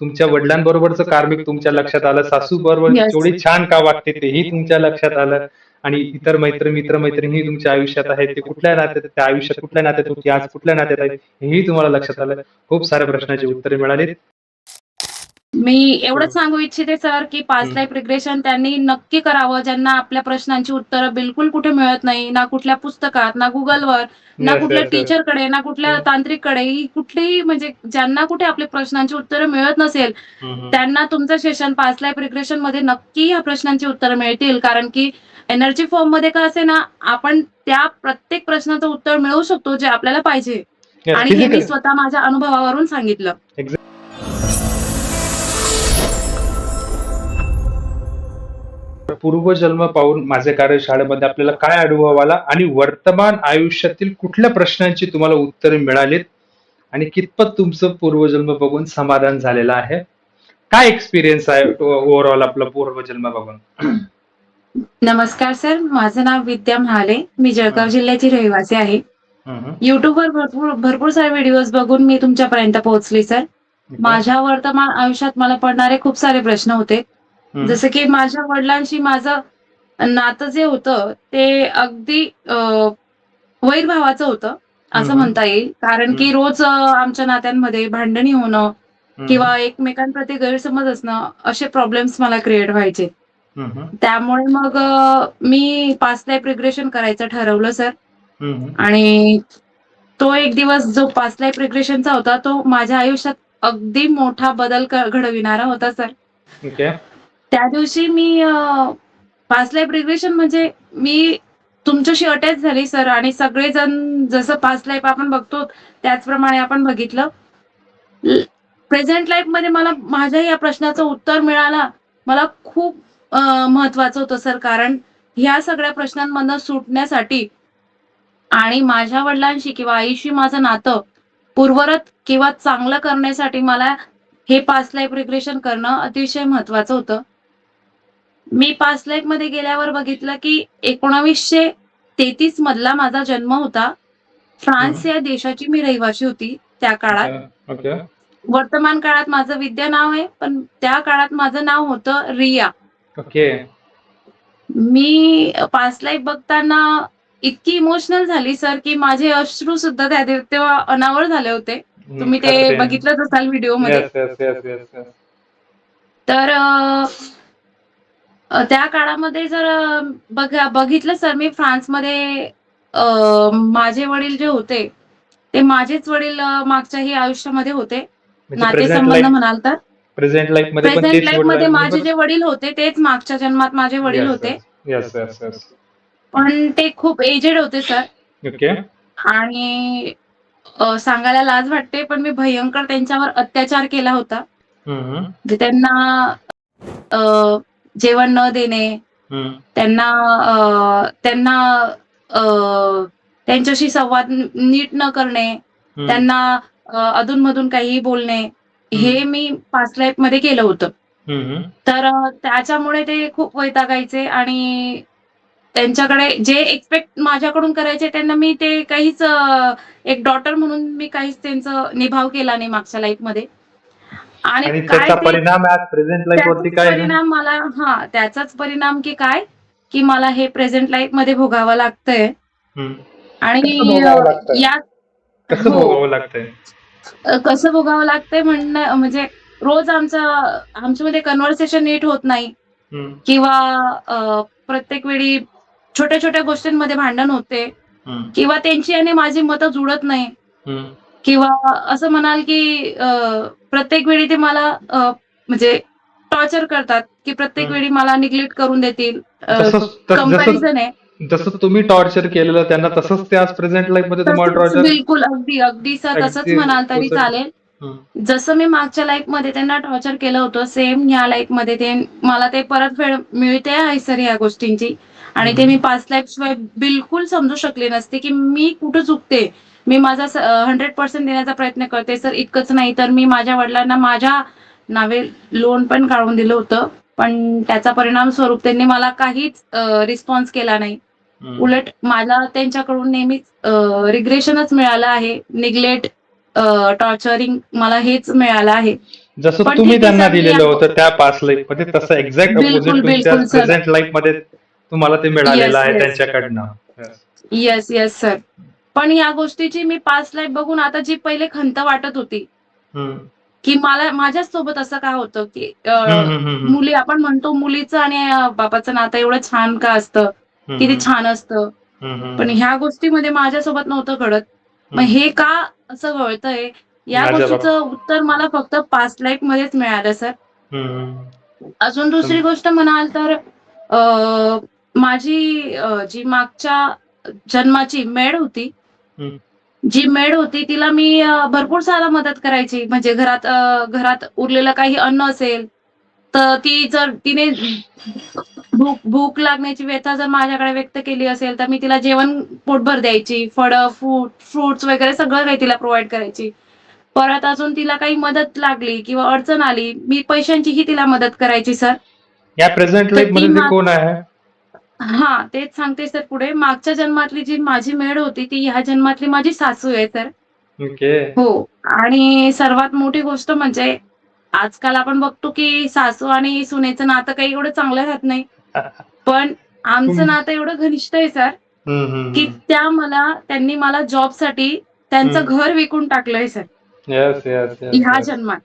तुमच्या वडिलांबरोबरचं कार्मिक तुमच्या लक्षात आलं सासू बरोबर. तेवढी छान का वागते तेही तुमच्या लक्षात आलं. आणि इतर मैत्र मित्र मैत्रिणी तुमच्या आयुष्यात आहेत ते कुठल्या नात्यात त्या आयुष्यात कुठल्या नात्यात होती आज कुठल्या नात्यात आहे हेही तुम्हाला लक्षात आलं. खूप साऱ्या प्रश्नाची उत्तरे मिळाली मी एवढंच सांगू इच्छिते सर की पाच. लाईफ रिग्रेशन त्यांनी नक्की करावं ज्यांना आपल्या प्रश्नांची उत्तरं बिलकुल कुठे मिळत नाही ना कुठल्या पुस्तकात ना गुगलवर ना कुठल्या. टीचरकडे ना कुठल्या. तांत्रिककडे ही कुठलीही म्हणजे ज्यांना कुठे आपल्या प्रश्नांची उत्तरं मिळत नसेल. त्यांना तुमचं सेशन पाच लाईफ रिग्रेशनमध्ये नक्की या प्रश्नांची उत्तरं मिळतील कारण की एनर्जी फॉर्ममध्ये का असे ना आपण त्या प्रत्येक प्रश्नाचं उत्तर मिळवू शकतो जे आपल्याला पाहिजे आणि हे मी. स्वतः माझ्या अनुभवावरून सांगितलं पूर्वजन्म पाहून माझ्या कार्यशाळेमध्ये आपल्याला काय अनुभव आला आणि वर्तमान आयुष्यातील कुठल्या प्रश्नांची तुम्हाला उत्तरे मिळालीत आणि कितपत तुमचं पूर्वजन्म बघून समाधान झालेलं आहे? काय एक्सपिरियन्स आहे ओव्हरऑल आपला पूर्वजन्म बघून? नमस्कार सर. माझं नाव विद्या महाले. मी जळगाव. जिल्ह्याची रहिवासी आहे. युट्यूबवर भरपूर भरपूर सारे व्हिडिओज बघून मी तुमच्यापर्यंत पोहोचली सर. माझ्या वर्तमान आयुष्यात मला पडणारे खूप सारे प्रश्न होते. जसं की माझ्या वडिलांशी माझं नातं जे होतं ते अगदी अं, वैर भावाचं होतं असं. म्हणता येईल कारण की रोज आमच्या नात्यांमध्ये भांडणी होणं. किंवा एकमेकांप्रती गैरसमज असणं असे प्रॉब्लेम्स मला क्रिएट व्हायचे. त्यामुळे मग मी पाच लाईफ रिग्रेशन करायचं ठरवलं सर. आणि तो एक दिवस जो पाच लाईफ रिग्रेशनचा होता तो माझ्या आयुष्यात अगदी मोठा बदल घडविणारा होता सर त्या दिवशी मी पास लाईफ रिग्रेशन म्हणजे मी तुमच्याशी अटॅच झाली सर आणि सगळेजण जसं पास लाईफ आपण बघतो त्याचप्रमाणे आपण बघितलं. प्रेझेंट लाईफमध्ये मला माझ्या या प्रश्नाचं उत्तर मिळाला. मला खूप महत्वाचं होतं सर कारण ह्या सगळ्या प्रश्नांमधनं सुटण्यासाठी आणि माझ्या वडिलांशी किंवा आईशी माझं नातं पूर्वरत किंवा चांगलं करण्यासाठी मला हे पास लाईफ रिग्रेशन करणं अतिशय महत्वाचं होतं. मी पाच लाईफमध्ये गेल्यावर बघितलं की एकोणावीसशे तेहतीस मधला माझा जन्म होता. फ्रान्स या देशाची मी रहिवाशी होती त्या काळात. वर्तमान काळात माझं विद्या नाव आहे पण त्या काळात माझं नाव होतं रिया. ओके मी पाच लाईफ बघताना इतकी इमोशनल झाली सर की माझे अश्रू सुद्धा त्या तेव्हा अनावर झाले होते. तुम्ही ते बघितलंच असाल येस येस तर त्या काळामध्ये जर बघा बघितलं सर मी फ्रान्समध्ये माझे वडील जे होते ते माझेच वडील मागच्याही आयुष्यामध्ये होते. म्हणजे नातेसंबंध म्हणाल तर. प्रेझेंट लाईफमध्ये माझे जे वडील होते तेच मागच्या जन्मात माझे वडील होते. येस येस येस पण ते खूप एजेड होते सर ओके आणि सांगायला लाज वाटते पण मी भयंकर त्यांच्यावर अत्याचार केला होता. त्यांना जेवण न देणे. त्यांना त्यांना त्यांच्याशी संवाद नीट न करणे. त्यांना अधूनमधून काहीही बोलणे हे मी पास्ट लाईफमध्ये केलं होतं. तर त्याच्यामुळे ते खूप वैतागायचे आणि त्यांच्याकडे जे एक्सपेक्ट माझ्याकडून करायचे त्यांना मी ते काहीच एक डॉटर म्हणून मी काहीच त्यांचं निभाव केला नाही मागच्या लाईफमध्ये आणि त्याचा परिणाम आज प्रेझेंट लाईफ वरती त्याचाच काय? परिणाम मला हा त्याचाच परिणाम की काय की मला हे प्रेझेंट लाईफमध्ये भोगावं लागतंय. आणि कसं भोगावं लागतंय? या कसं हो. भोगावं लागतंय अ, कसं भोगावं लागतंय म्हणणं म्हणजे रोज आमचं आमच्यामध्ये कन्व्हर्सेशन नीट होत नाही. किंवा प्रत्येक वेळी छोट्या छोट्या गोष्टींमध्ये भांडण होते. किंवा त्यांची आणि माझी मतं जुळत नाही. किंवा असं म्हणाल की प्रत्येक वेळी ते मला म्हणजे टॉर्चर करतात की प्रत्येक. वेळी मला निग्लेक्ट करून देतील कंपॅरिझन आहे जसं तुम्ही टॉर्चर केलेलं त्यांना तसंच ते आज प्रेझेंट लाईफमध्ये तुम्हाला टॉर्चर बिलकुल अगदी अगदी सर तसंच म्हणाल तरी. चालेल जसं मी मागच्या लाईफमध्ये त्यांना टॉर्चर केलं होतं सेम ह्या लाईफमध्ये ते मला ते परतफेड मिळते आहे सर या गोष्टींची आणि ते. मी पाच लाईफ शिवाय बिलकुल समजू शकले नसते की मी कुठं चुकते. मी माझा हंड्रेड पर्सेंट देण्याचा प्रयत्न करते. सर इतकंच नाही तर मी माझ्या वडिलांना माझ्या नावे लोन पण काढून दिलं होतं. पण त्याचा परिणाम स्वरूप त्यांनी मला काहीच रिस्पॉन्स केला नाही. उलट मला त्यांच्याकडून नेहमीच रिग्रेशनच मिळालं आहे. निग्लेट टॉर्चरिंग मला हेच मिळालं आहे. जसं तुम्ही त्यांना दिलेलं होतं त्या पास्ट लाईफमध्ये तसं एक्झॅक्ट बिलकुल, अपोजिट तुमच्या बिलकुल, सर. प्रेझेंट लाईफमध्ये तुम्हाला ते मिळालेलं Yes, आहे yes. त्यांच्याकडनं. येस येस सर पण या गोष्टीची मी पाच लाईफ बघून आता जी पहिले खंत वाटत होती हम्म. की मला माझ्याच सोबत असं का होतं की अ, हम्म, हम्म, हम्म, हम्म. मुली आपण म्हणतो मुलीचं आणि अ, बापाचं नातं एवढं छान का असतं किती छान असतं हम्म, हम्म. पण ह्या गोष्टीमध्ये माझ्यासोबत नव्हतं घडत मग हम्म. हे का असं घडतंय या माझ्या गोष्टीचं उत्तर मला फक्त पास्ट लाईफ मध्येच मिळालं सर हम्म. अजून दुसरी. गोष्ट म्हणाल तर अ, माझी जी मागच्या जन्माची मेड होती. जी मेड होती तिला मी भरपूर सारा मदत करायची. म्हणजे घरात घरात उरलेलं काही अन्न असेल तर ती जर तिने भूक भूक लागण्याची व्यथा जर माझ्याकडे व्यक्त केली असेल तर मी तिला जेवण पोटभर द्यायची. फळं फ्रूट फ्रुट्स वगैरे सगळं काही तिला प्रोव्हाइड करायची. परत अजून तिला काही मदत लागली किंवा अडचण आली मी पैशांचीही तिला मदत करायची सर. या प्रेझेंट लाईफमध्ये कोण आहे? हा तेच सांगते सर पुढे. मागच्या जन्मातली जी माझी मेड होती ती ह्या जन्मातली माझी सासू आहे सर. ओके. हो. आणि सर्वात मोठी गोष्ट म्हणजे आजकाल आपण बघतो की सासू आणि सुनेचं नातं काही एवढं चांगलं राहत नाही. पण आमचं. नातं एवढं घनिष्ठ आहे सर की त्या मला त्यांनी मला जॉबसाठी त्यांचं. घर विकून टाकलंय सर. ह्या. जन्मात.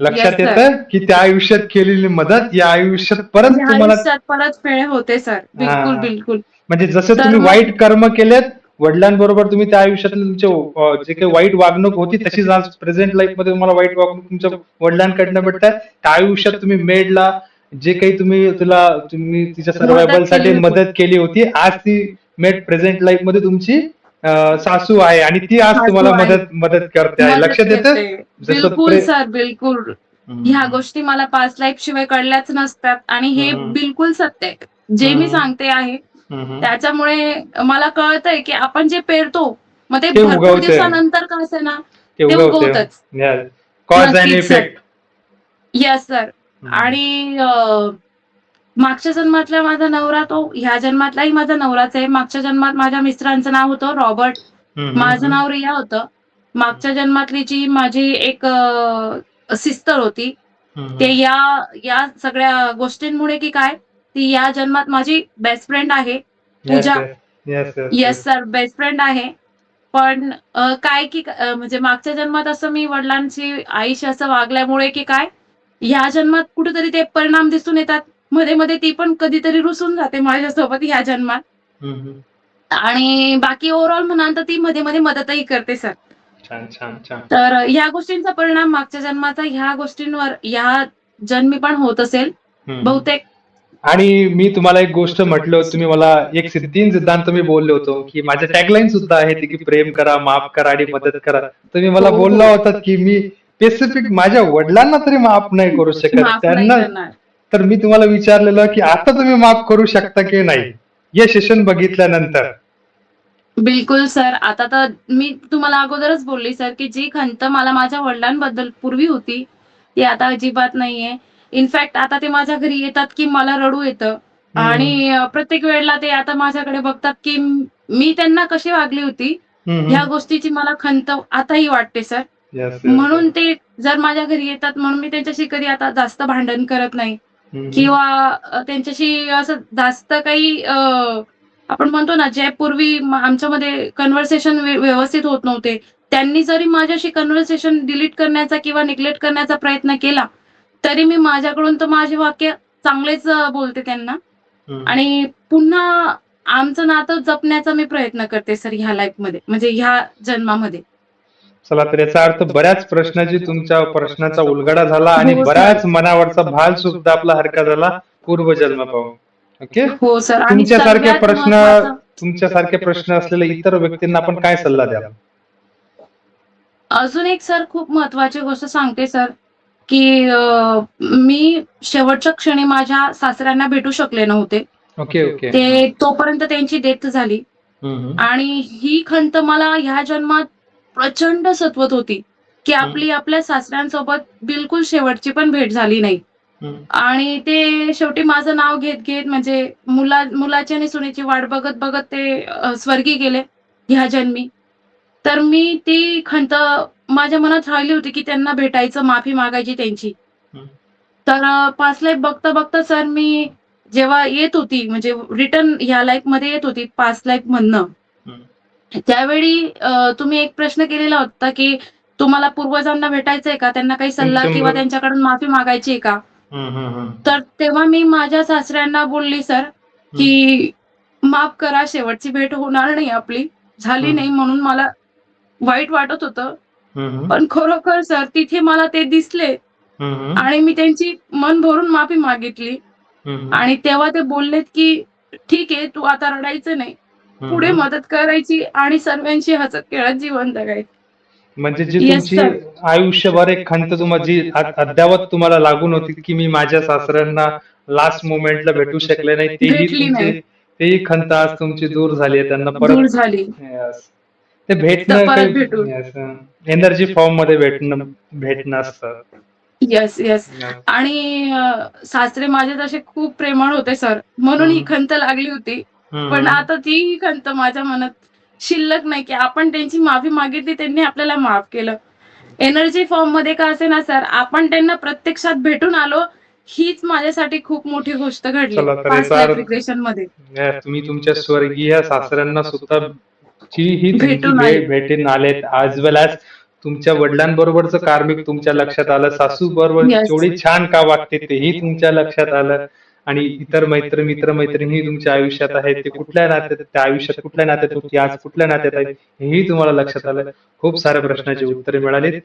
लक्षात Yes, sir. येतं की त्या आयुष्यात केलेली मदत या आयुष्यात परत ह्या तुम्हाला आयुष्यात परत फेळ होते सर बिलकुल हा. बिलकुल म्हणजे जसं तर तुम्ही मग- वाईट कर्म केलेत वडिलांबरोबर तुम्ही त्या आयुष्यातले तुमचे अं, जे काही वाईट वागणूक होती तशीच आज प्रेझेंट लाईफमध्ये तुम्हाला वाईट वागणूक तुमच्या वडिलांकडनं भेटतात त्या आयुष्यात तुम्ही मेडला जे काही तुम्ही तुला तुम्ही तिच्या सर्वायवलसाठी केली होती. मदत केली होती आज ती मेड प्रेझेंट लाईफमध्ये तुमची सासू आहे आणि ती आज तुम्हाला. मदत मदत करते आहे लक्षात येतं बिलकुल सर बिलकुल. ह्या गोष्टी मला पाच लाईफ शिवाय कळल्याच नसतात आणि हे. बिलकुल सत्य आहे जे मी. सांगते आहे. त्याच्यामुळे मला कळतंय की आपण जे पेरतो मग ते भरपूर. दिवसानंतर का असे ना ते ते उगवते उगवतच. Cause and. Effect yes sir आणि मागच्या जन्मातला माझा नवरा तो ह्या जन्मातलाही माझा नवराच आहे. मागच्या जन्मात माझ्या मिस्टरांचं नाव होतं रॉबर्ट. माझं नाव रिया होतं. मागच्या जन्मातली जी माझी एक सिस्टर होती ते या या सगळ्या गोष्टींमुळे की काय ती या जन्मात माझी बेस्ट फ्रेंड आहे. Pooja. Yes sir best friend आहे. पण काय की म्हणजे मागच्या जन्मात असं मी वडिलांची आईशी असं वागल्यामुळे की काय ह्या जन्मात कुठेतरी ते परिणाम दिसून येतात. मध्ये मध्ये ती पण कधीतरी रुसून जाते माझ्यासोबत ह्या जन्मात. आणि बाकी ओव्हरऑल म्हणाल तर ती मध्ये मध्ये मदतही करते सर तर ह्या गोष्टींचा परिणाम मागच्या जन्माचा ह्या गोष्टींवर ह्या जन्मी पण होत असेल. बहुतेक. आणि मी तुम्हाला एक गोष्ट म्हटलं तुम्ही मला एक तीन सिद्धांत मी बोलले होतो की माझ्या टॅगलाईन सुद्धा आहे की प्रेम करा माफ करा आणि मदत करा. तुम्ही मला हो, हो. बोलला होता की मी स्पेसिफिक माझ्या वडिलांना तरी माफ नाही करू शकत त्यांना तर मी तुम्हाला विचारलेलं की आता तुम्ही माफ करू शकता की नाही? हे सेशन बघितल्यानंतर. बिलकुल सर. आता तर मी तुम्हाला अगोदरच बोलली सर की जी खंत मला माझ्या वडिलांबद्दल पूर्वी होती ती आता अजिबात नाहीये. इनफॅक्ट आता ते माझ्या घरी येतात की मला रडू येतं. आणि प्रत्येक वेळेला ते आता माझ्याकडे बघतात की म- त्यांना कशी वागली होती ह्या. गोष्टीची मला खंत आताही वाटते सर. म्हणून. ते जर माझ्या घरी येतात म्हणून मी त्यांच्याशी कधी आता जास्त भांडण करत नाही. किंवा त्यांच्याशी असं जास्त काही आपण म्हणतो ना जे पूर्वी आमच्यामध्ये कन्व्हर्सेशन व्यवस्थित होत नव्हते त्यांनी जरी माझ्याशी कन्व्हर्सेशन डिलीट करण्याचा किंवा निग्लेक्ट करण्याचा प्रयत्न केला तरी मी माझ्याकडून तर माझे वाक्य चांगलेच बोलते त्यांना. आणि पुन्हा आमचं नातं जपण्याचा मी प्रयत्न करते सर ह्या लाईफमध्ये म्हणजे ह्या जन्मामध्ये. चला तर याचा अर्थ बऱ्याच प्रश्नाची तुमच्या प्रश्नाचा उलगडा झाला आणि हो. बऱ्याच मनावरचा भाल सुद्धा आपला हरका झाला पूर्वजन्म पाहून ओके हो सर. आणि तुमच्यासारखे सगळ्यात प्रश्न महत्त्वाचं- तुमच्यासारखे प्रश्न असलेले इतर व्यक्तींना आपण काय सल्ला द्याल? अजून एक सर खूप महत्वाची गोष्ट सांगते सर की अं, मी शेवटच्या क्षणी माझ्या सासऱ्यांना भेटू शकले नव्हते. ओके ओके ते तोपर्यंत त्यांची डेथ झाली. हम्म. आणि ही खंत मला ह्या जन्मात प्रचंड सत्वत होती की आपली आपल्या सासऱ्यांसोबत बिलकुल शेवटची पण भेट झाली नाही. आणि ते शेवटी माझं नाव घेत घेत म्हणजे मुला मुलाची आणि सुनेची वाट बघत बघत ते स्वर्गी गेले ह्या जन्मी तर मी ती खंत माझ्या मनात राहिली होती की त्यांना भेटायचं माफी मागायची त्यांची. तर पाच लाईफ बघता बघता सर मी जेव्हा येत होती म्हणजे रिटर्न ह्या लाईफमध्ये येत होती पाच लाईफ हं. त्यावेळी तुम्ही एक प्रश्न केलेला होता की तुम्हाला पूर्वजांना भेटायचंय का त्यांना काही सल्ला किंवा त्यांच्याकडून माफी मागायची आहे का. तर तेव्हा मी माझ्या सासऱ्यांना बोलली सर की माफ करा शेवटची भेट होणार नाही आपली झाली. नाही म्हणून मला वाईट वाटत होतं. पण खरोखर सर तिथे मला ते दिसले. आणि मी त्यांची मन भरून माफी मागितली आणि तेव्हा ते बोललेत की ठीक आहे तू आता रडायचं नाही. पुढे मदत करायची आणि सर्वांशी हसत खेळत जीवन जगायचं म्हणजे जी तुमची. आयुष्यभर एक खंत तुम्हाला जी अद्यावत तुम्हाला लागून होती की मी माझ्या सासऱ्यांना लास्ट मोमेंटला भेटू शकले नाही तेही. तेही खंत आज तुमची दूर झाली आहे त्यांना परत झाली. ते भेटणं. एनर्जी फॉर्ममध्ये भेटणं भेटणं असतं येस येस. आणि सासरे माझे तसे खूप प्रेमळ होते सर म्हणून ही. खंत लागली होती पण. आता ती खंत माझ्या मनात शिल्लक नाही की आपण त्यांची माफी मागितली त्यांनी आपल्याला माफ केलं. एनर्जी फॉर्ममध्ये का असे ना सर? आपण त्यांना प्रत्यक्षात भेटून आलो हीच माझ्यासाठी खूप मोठी गोष्ट घडली. मध्ये. तुम्ही तुमच्या स्वर्गीय सासऱ्यांना सुद्धा ही भेटून भेट आले. भेटून आलेत. आज वेल आज तुमच्या वडिलांबरोबरचं कार्मिक तुमच्या लक्षात आलं सासू बरोबर. जेवढी छान का वागते तेही तुमच्या लक्षात आलं. आणि इतर मैत्र मित्र मैत्रिणी तुमच्या आयुष्यात आहेत ते कुठल्या नात्यात त्या आयुष्यात कुठल्या नात्यात होती आज कुठल्या नात्यात आहे हेही तुम्हाला लक्षात आलं. खूप साऱ्या प्रश्नाची उत्तरे मिळाली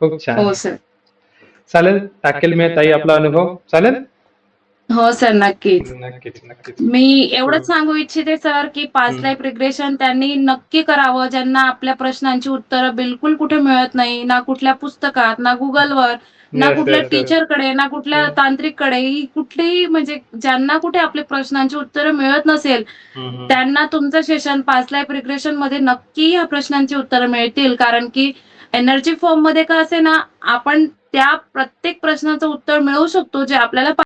खूप हो छान सर चालेल टाकेल मी ताई आपला अनुभव. चालेल? हो सर नक्कीच. नक्कीच मी एवढंच सांगू इच्छिते सर की हम्म. लाईफ रिग्रेशन त्यांनी नक्की करावं ज्यांना आपल्या प्रश्नांची उत्तरं बिलकुल कुठे मिळत नाही ना कुठल्या पुस्तकात ना गुगलवर ना कुठल्या yes. टीचरकडे ना कुठल्या हम्म. तांत्रिककडे ही कुठलीही म्हणजे ज्यांना कुठे आपल्या प्रश्नांची उत्तरं मिळत नसेल हम्म, त्यांना तुमचं सेशन पास्ट लाईफ रिग्रेशनमध्ये नक्की या प्रश्नांची उत्तरं मिळतील कारण की एनर्जी फॉर्ममध्ये का असे ना आपण त्या प्रत्येक प्रश्नाचं उत्तर मिळवू शकतो जे आपल्याला